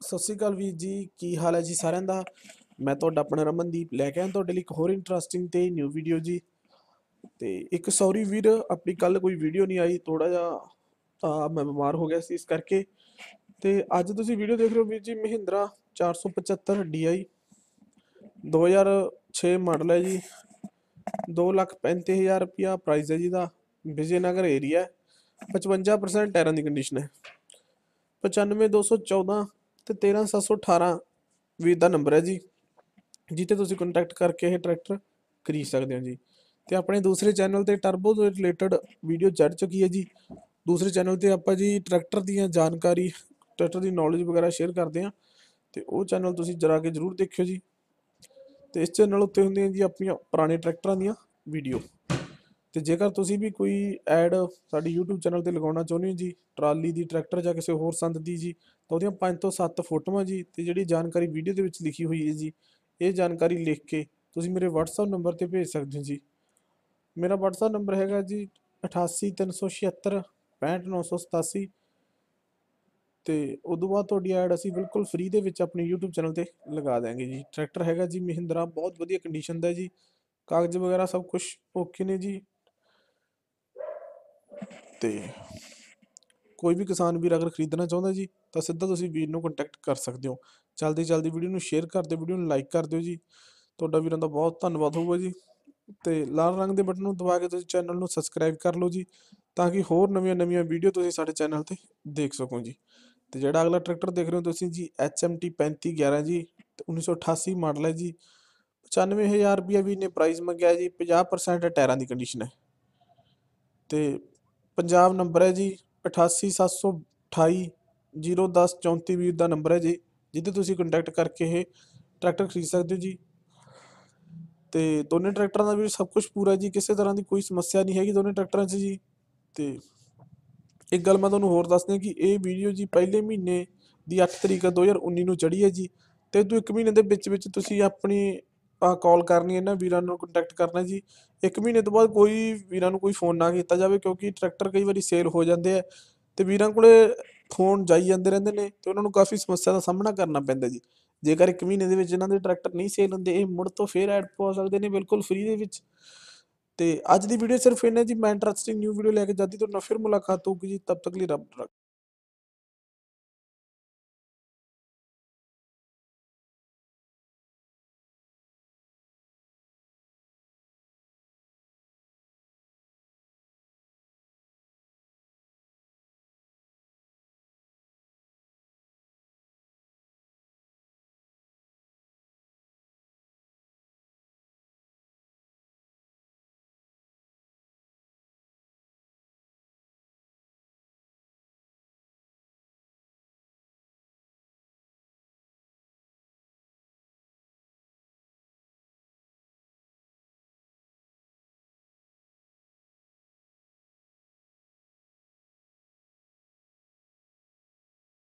ਸਤਿ ਸ੍ਰੀ ਅਕਾਲ ਵੀਰ ਜੀ, ਕੀ ਹਾਲ ਹੈ ਜੀ ਸਾਰਿਆਂ ਦਾ? ਮੈਂ ਤੁਹਾਡਾ ਆਪਣਾ ਰਮਨਦੀਪ, ਲੈ ਕੇ ਆਇਆ ਤੁਹਾਡੇ ਲਈ ਇੱਕ ਹੋਰ ਇੰਟਰਸਟਿੰਗ ਤੇ ਨਿਊ ਵੀਡੀਓ ਜੀ। ਤੇ ਇੱਕ ਸੌਰੀ ਵੀਰ, ਆਪਣੀ ਕੱਲ ਕੋਈ ਵੀਡੀਓ ਨਹੀਂ ਆਈ ਥੋੜਾ ਜਿਹਾ ਮੈਂ ਬਿਮਾਰ ਹੋ ਗਿਆ ਸੀ ਇਸ ਕਰਕੇ। ਤੇ ਅੱਜ ਤੁਸੀਂ ਵੀਡੀਓ ਦੇਖ ਰਹੇ ਹੋ ਵੀਰ ਜੀ, ਮਹਿੰਦਰਾ 475 DI 2006 ਮਾਡਲ ਹੈ ਜੀ। 2 ਲੱਖ 35000 ਰੁਪਿਆ ਪ੍ਰਾਈਸ ਹੈ ਜੀ ਦਾ। ਵਿਜੇਨਗਰ ਏਰੀਆ 55% ਟਾਇਰਾਂ ਦੀ ਕੰਡੀਸ਼ਨ ਹੈ। 95214 ਤੇ 13718 ਵੀ ਦਾ ਨੰਬਰ ਹੈ ਜੀ, ਜਿੱਥੇ ਤੁਸੀਂ ਕੰਟੈਕਟ ਕਰਕੇ ਇਹ ਟਰੈਕਟਰ ਖਰੀਦ ਸਕਦੇ ਹੋ ਜੀ। ਤੇ ਆਪਣੇ ਦੂਸਰੇ ਚੈਨਲ ਤੇ ਟਰਬੋ ਦੇ ਰਿਲੇਟਡ ਵੀਡੀਓ ਚੜ ਚੁੱਕੀ ਹੈ ਜੀ। ਦੂਸਰੇ ਚੈਨਲ ਤੇ ਆਪਾਂ ਜੀ ਟਰੈਕਟਰ ਦੀਆਂ ਜਾਣਕਾਰੀ ਟਰੈਕਟਰ ਦੀ ਨੌਲੇਜ ਵਗੈਰਾ ਸ਼ੇਅਰ ਕਰਦੇ ਹਾਂ। ਤੇ ਉਹ ਚੈਨਲ ਤੁਸੀਂ ਜਰਾ ਕੇ ਜਰੂਰ ਦੇਖਿਓ ਜੀ। ਤੇ ਇਸ ਚੈਨਲ ਉੱਤੇ ਹੁੰਦੀਆਂ ਜੀ ਆਪਣੀਆਂ ਪੁਰਾਣੇ ਟਰੈਕਟਰਾਂ ਦੀਆਂ ਵੀਡੀਓ ਤੇ ਜੇਕਰ ਤੁਸੀਂ ਵੀ ਕੋਈ ਐਡ ਸਾਡੀ YouTube ਚੈਨਲ ਤੇ ਲਗਾਉਣਾ ਚਾਹੁੰਦੇ ਹੋ ਜੀ, ਟਰਾਲੀ ਦੀ ਟਰੈਕਟਰ ਜਾਂ ਕਿਸੇ ਹੋਰ ਸੰਦ ਦੀ ਜੀ, ਤਾਂ ਉਹਦੀਆਂ 5 ਤੋਂ 7 ਫੋਟੋਆਂ ਜੀ ਤੇ ਜਿਹੜੀ ਜਾਣਕਾਰੀ ਵੀਡੀਓ ਦੇ ਵਿੱਚ ਲਿਖੀ ਹੋਈ ਹੈ ਜੀ, ਇਹ ਜਾਣਕਾਰੀ ਲਿਖ ਕੇ ਤੁਸੀਂ ਮੇਰੇ WhatsApp ਨੰਬਰ ਤੇ ਭੇਜ ਸਕਦੇ ਹੋ ਜੀ। ਮੇਰਾ WhatsApp ਨੰਬਰ ਹੈਗਾ ਜੀ 88376 65987 ਤੇ ਉਦੋਂ ਬਾਅਦ ਤੁਹਾਡੀ ਐਡ ਅਸੀਂ ਬਿਲਕੁਲ ਫ੍ਰੀ ਦੇ ਵਿੱਚ ਆਪਣੇ YouTube ਚੈਨਲ ਤੇ ਲਗਾ ਦਿਆਂਗੇ ਜੀ। ਟਰੈਕਟਰ ਹੈਗਾ ਜੀ ਮਹਿੰਦਰਾ, ਬਹੁਤ ਵਧੀਆ ਕੰਡੀਸ਼ਨ ਦਾ ਜੀ। ਕਾਗਜ਼ ਵਗੈਰਾ ਸਭ ਕੁਝ ਓਕੇ ਨੇ ਜੀ। ਤੇ ਕੋਈ ਵੀ ਕਿਸਾਨ ਵੀਰ ਅਗਰ ਖਰੀਦਣਾ ਚਾਹੁੰਦਾ ਜੀ, ਤਾਂ ਸਿੱਧਾ ਤੁਸੀਂ ਵੀਰ ਨੂੰ ਕੰਟੈਕਟ ਕਰ ਸਕਦੇ ਹੋ। ਜਲਦੀ ਜਲਦੀ ਵੀਡੀਓ ਨੂੰ ਸ਼ੇਅਰ ਕਰ ਦਿਓ, ਵੀਡੀਓ ਨੂੰ ਲਾਈਕ ਕਰ ਦਿਓ ਜੀ। ਤੁਹਾਡਾ ਵੀਰਾਂ ਦਾ ਬਹੁਤ ਧੰਨਵਾਦ ਹੋਊਗਾ ਜੀ। ਤੇ ਲਾਲ ਰੰਗ ਦੇ ਬਟਨ ਨੂੰ ਦਬਾ ਕੇ ਤੁਸੀਂ ਚੈਨਲ ਨੂੰ ਸਬਸਕ੍ਰਾਈਬ ਕਰ ਲਓ ਜੀ, ਤਾਂ ਕਿ ਹੋਰ ਨਵੀਆਂ ਨਵੀਆਂ ਵੀਡੀਓ ਤੁਸੀਂ ਸਾਡੇ ਚੈਨਲ ਤੇ ਦੇਖ ਸਕੋ ਜੀ। ਤੇ ਜਿਹੜਾ ਅਗਲਾ ਟਰੈਕਟਰ ਦੇਖ ਰਹੇ ਹੋ ਤੁਸੀਂ ਜੀ HMT 3511 ਜੀ, ਤੇ 1988 ਮਾਡਲ ਹੈ ਜੀ। 95000 ਰੁਪਏ ਵੀ ਨੇ ਪ੍ਰਾਈਸ ਮੰਗਿਆ ਜੀ 50% ਟਾਇਰਾਂ ਦੀ ਕੰਡੀਸ਼ਨ ਹੈ। ਤੇ ਪੰਜਾਬ ਨੰਬਰ ਹੈ ਜੀ 88728 01034 ਵੀਰ ਦਾ ਨੰਬਰ ਹੈ ਜੀ ਜਿੱਥੇ ਤੁਸੀਂ ਕੰਟੈਕਟ ਕਰਕੇ ਇਹ ਟਰੈਕਟਰ ਖਰੀਦ ਸਕਦੇ ਹੋ ਜੀ। ਤੇ ਦੋਨੇ ਟਰੈਕਟਰਾਂ ਦਾ ਵੀ ਸਭ ਕੁਝ ਪੂਰਾ ਜੀ, ਕਿਸੇ ਤਰ੍ਹਾਂ ਦੀ ਕੋਈ ਸਮੱਸਿਆ ਨਹੀਂ ਹੈਗੀ ਦੋਨੇ ਟਰੈਕਟਰਾਂ 'ਚ ਜੀ। ਤੇ ਇੱਕ ਗੱਲ ਮੈਂ ਤੁਹਾਨੂੰ ਹੋਰ ਦੱਸ ਕਿ ਇਹ ਵੀਡੀਓ ਜੀ ਪਹਿਲੇ ਮਹੀਨੇ ਦੀ 8 ਤਰੀਕ 2019 ਨੂੰ ਚੜੀ ਹੈ ਜੀ, ਤੇ ਤੂੰ ਇੱਕ ਮਹੀਨੇ ਦੇ ਵਿੱਚ ਵਿੱਚ ਤੁਸੀਂ ਆਪਣੀ ਕਾਲ ਕਰਨੀ ਹੈ ਨਾ ਵੀਰਾਂ ਨੂੰ ਕੰਟੈਕਟ ਕਰਨਾ ਜੀ, ਇੱਕ ਮਹੀਨੇ ਤੋਂ ਬਾਅਦ ਕੋਈ ਵੀਰਾਂ ਨੂੰ ਕੋਈ ਫੋਨ ਨਾ ਕੀਤਾ ਜਾਵੇ ਕਿਉਂਕਿ ਟਰੈਕਟਰ ਕਈ ਵਾਰੀ ਸੇਲ ਹੋ ਜਾਂਦੇ ਆ ਤੇ ਵੀਰਾਂ ਕੋਲੇ ਫੋਨ ਜਾਈ ਜਾਂਦੇ ਰਹਿੰਦੇ ਨੇ ਤੇ ਉਹਨਾਂ ਨੂੰ ਕਾਫੀ ਸਮੱਸਿਆ ਦਾ ਸਾਹਮਣਾ ਕਰਨਾ ਪੈਂਦਾ ਜੀ। ਜੇਕਰ ਇੱਕ ਮਹੀਨੇ ਦੇ ਵਿੱਚ ਇਹਨਾਂ ਦੇ ਟਰੈਕਟਰ ਨਹੀਂ ਸੇਲ ਹੁੰਦੇ, ਇਹ ਮੁੜ ਤੋਂ ਫੇਰ ਐਡ ਪਾ ਸਕਦੇ ਨੇ ਬਿਲਕੁਲ ਫ੍ਰੀ ਦੇ ਵਿੱਚ। ਤੇ ਅੱਜ ਦੀ ਵੀਡੀਓ ਸਿਰਫ ਇੰਨਾ ਜੀ, ਮੈਂ ਇੰਟਰਸਟਿੰਗ ਨਿਊ ਵੀਡੀਓ ਲੈ ਕੇ ਜਲਦੀ ਤੋਂ ਫਿਰ ਮੁਲਾਕਾਤ ਹੋਊਗੀ ਜੀ ਤਬ ਤੱਕ ਲਈ ਰੱਬ ਰੱਖ।